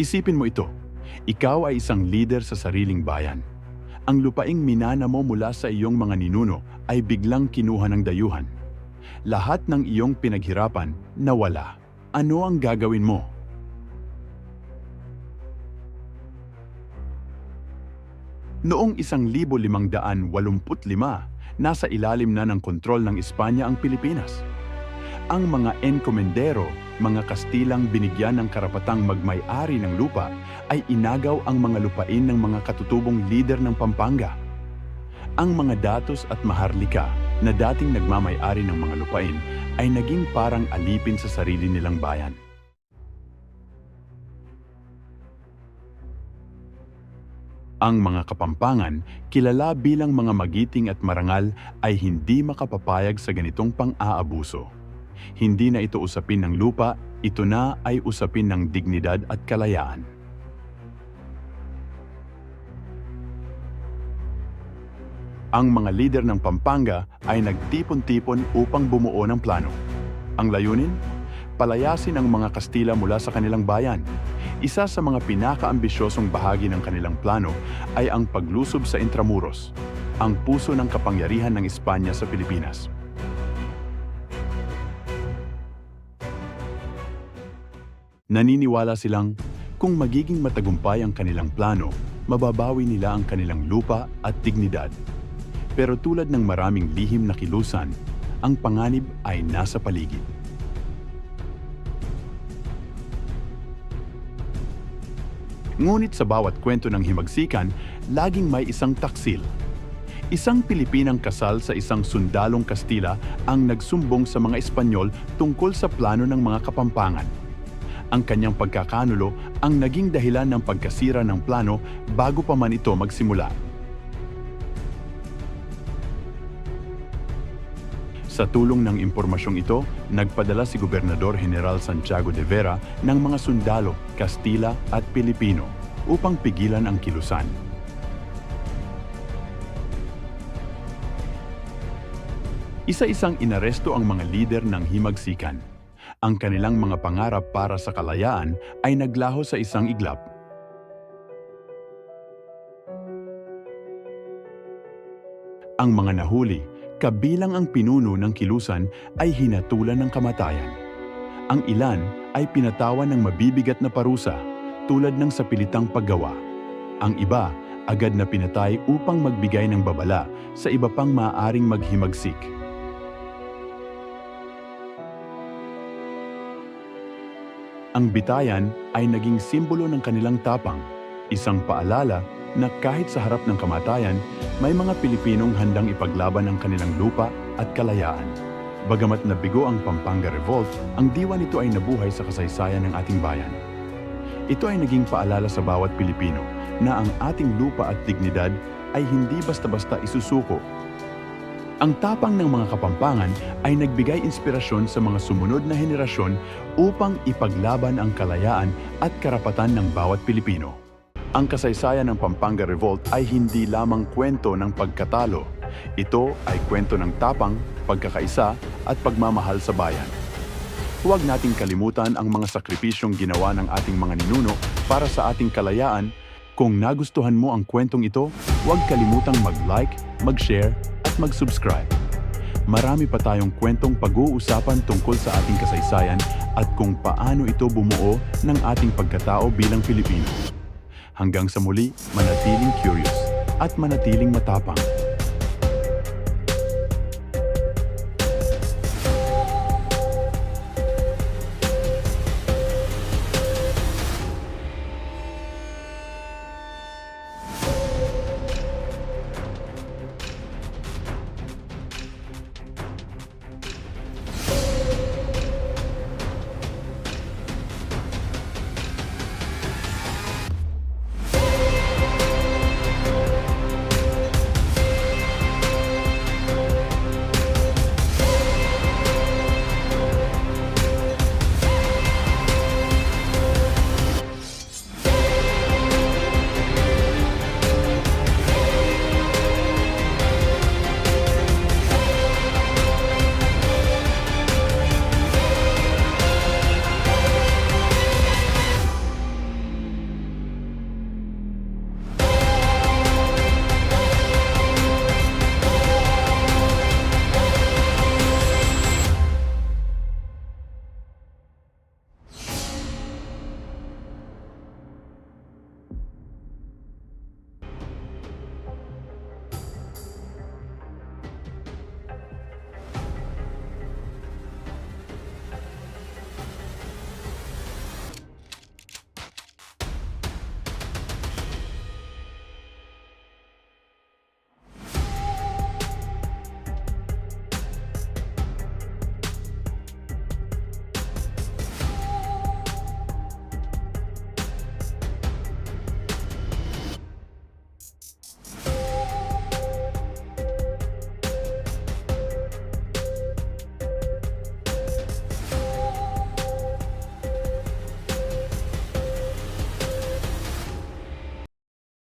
Isipin mo ito. Ikaw ay isang leader sa sariling bayan. Ang lupaing minana mo mula sa iyong mga ninuno ay biglang kinuha ng dayuhan. Lahat ng iyong pinaghirapan nawala. Ano ang gagawin mo? Noong 1585, nasa ilalim na ng kontrol ng Espanya ang Pilipinas. Ang mga enkomendero, mga Kastilang binigyan ng karapatang magmay-ari ng lupa, ay inagaw ang mga lupain ng mga katutubong lider ng Pampanga. Ang mga datos at maharlika na dating nagmamay-ari ng mga lupain ay naging parang alipin sa sarili nilang bayan. Ang mga kapampangan, kilala bilang mga magiting at marangal, ay hindi makapapayag sa ganitong pang-aabuso. Hindi na ito usapin ng lupa, ito na ay usapin ng dignidad at kalayaan. Ang mga lider ng Pampanga ay nagtipon-tipon upang bumuo ng plano. Ang layunin? Palayasin ang mga Kastila mula sa kanilang bayan. Isa sa mga pinakaambisyosong bahagi ng kanilang plano ay ang paglusob sa Intramuros, ang puso ng kapangyarihan ng Espanya sa Pilipinas. Naniniwala silang kung magiging matagumpay ang kanilang plano, mababawi nila ang kanilang lupa at dignidad. Pero tulad ng maraming lihim na kilusan, ang panganib ay nasa paligid. Ngunit sa bawat kwento ng himagsikan, laging may isang taksil. Isang Pilipinang kasal sa isang sundalong Kastila ang nagsumbong sa mga Espanyol tungkol sa plano ng mga kapampangan. Ang kanyang pagkakanulo ang naging dahilan ng pagkasira ng plano bago pa man ito magsimula. Sa tulong ng impormasyong ito, nagpadala si Gobernador General Santiago de Vera ng mga sundalo, Kastila at Pilipino upang pigilan ang kilusan. Isa-isang inaresto ang mga lider ng himagsikan. Ang kanilang mga pangarap para sa kalayaan ay naglaho sa isang iglap. Ang mga nahuli, kabilang ang pinuno ng kilusan ay hinatulan ng kamatayan. Ang ilan ay pinatawan ng mabibigat na parusa tulad ng sapilitang paggawa. Ang iba agad na pinatay upang magbigay ng babala sa iba pang maaaring maghimagsik. Ang bitayan ay naging simbolo ng kanilang tapang, isang paalala na kahit sa harap ng kamatayan, may mga Pilipinong handang ipaglaban ang kanilang lupa at kalayaan. Bagamat nabigo ang Pampanga Revolt, ang diwa nito ay nabuhay sa kasaysayan ng ating bayan. Ito ay naging paalala sa bawat Pilipino na ang ating lupa at dignidad ay hindi basta-basta isusuko. Ang tapang ng mga kapampangan ay nagbigay inspirasyon sa mga sumunod na henerasyon upang ipaglaban ang kalayaan at karapatan ng bawat Pilipino. Ang kasaysayan ng Pampanga Revolt ay hindi lamang kwento ng pagkatalo. Ito ay kwento ng tapang, pagkakaisa at pagmamahal sa bayan. Huwag nating kalimutan ang mga sakripisyong ginawa ng ating mga ninuno para sa ating kalayaan. Kung nagustuhan mo ang kwentong ito, huwag kalimutang mag-like, mag-share mag-subscribe. Marami pa tayong kwentong pag-uusapan tungkol sa ating kasaysayan at kung paano ito bumuo ng ating pagkatao bilang Pilipino. Hanggang sa muli, manatiling curious at manatiling matapang.